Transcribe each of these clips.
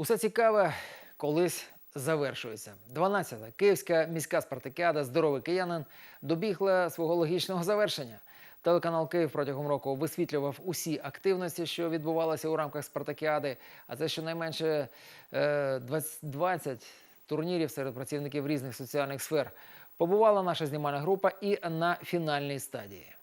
Усе цікаве колись завершується. 12-та Київська міська спартакіада Здоровий киянин добігла свого логічного завершення. Телеканал Київ протягом року висвітлював усі активності, що відбувалися у рамках спартакіади. А це щонайменше е, 20, 20 турнірів серед працівників різних соціальних сфер. Побувала наша знімальна група і на фінальній стадії.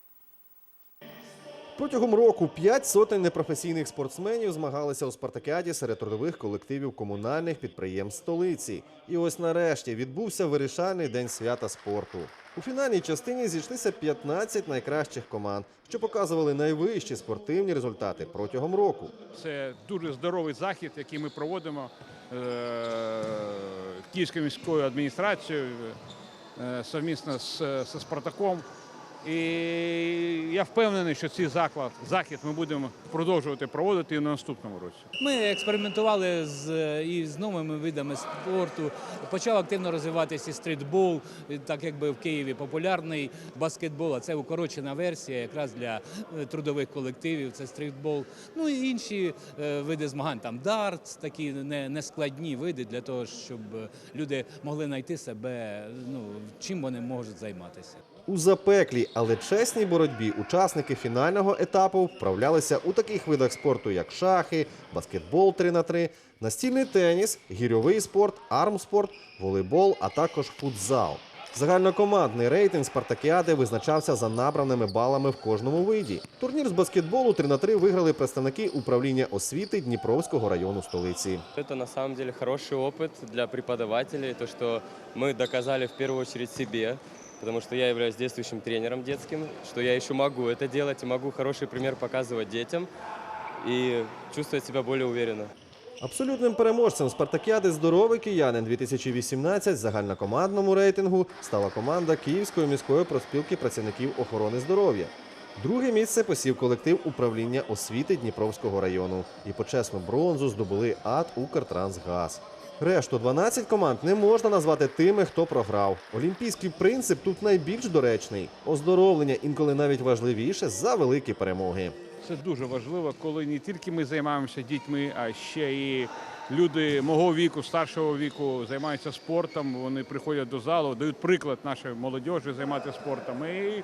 Протягом року п'ять сотень непрофесійних спортсменів змагалися у спартакіаді серед трудових колективів комунальних підприємств столиці. І ось нарешті відбувся вирішальний день свята спорту. У фінальній частині зійшлися 15 найкращих команд, що показували найвищі спортивні результати протягом року. Це дуже здоровий захід, який ми проводимо е, Київською міською адміністрацією е, совмісно з, зі Спартаком. І я впевнений, що цей заклад, захід ми будемо продовжувати проводити і на наступному році. Ми експериментували з, і з новими видами спорту. Почав активно розвиватися стрітбол, так якби в Києві популярний баскетбол, а це укорочена версія якраз для е, трудових колективів. Це стрітбол. Ну і інші е, види змагань, там дартс, такі не, нескладні види для того, щоб люди могли знайти себе, ну чим вони можуть займатися У запеклій, але чесній боротьбі учасники фінального етапу вправлялися у таких видах спорту, як шахи, баскетбол 3 на 3 настільний теніс, гірьовий спорт, армспорт, волейбол, а також футзал. Загальнокомандний рейтинг спартакіади визначався за набраними балами в кожному виді. Турнір з баскетболу 3 на 3 виграли представники управління освіти Дніпровського району столиці. Это на самом деле хороший опыт для преподавателей, то, что мы доказали в первую очередь себе, потому что я являюсь действующим тренером детским, что я еще могу это делать и могу хороший пример показывать детям и чувствовать себя более уверенно. Абсолютним переможцем спартакіади Здоровий киянин 2018 загальнокомандному рейтингу стала команда Київської міської проспілки працівників охорони здоров'я. Друге місце посів колектив управління освіти Дніпровського району. І почесну бронзу здобули АТ Укртрансгаз. Решту 12 команд не можна назвати тими, хто програв. Олімпійський принцип тут найбільш доречний. Оздоровлення інколи навіть важливіше за великі перемоги. Це дуже важливо, коли не тільки ми займаємося дітьми, а ще і люди мого віку, старшого віку займаються спортом. Вони приходять до залу, дають приклад нашій молодіжі займатися спортом. І,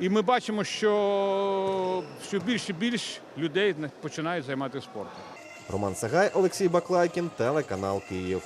і ми бачимо, що, що більше і більше людей починають займатися спортом. Роман Сагай, Олексій Баклайкін, телеканал Київ.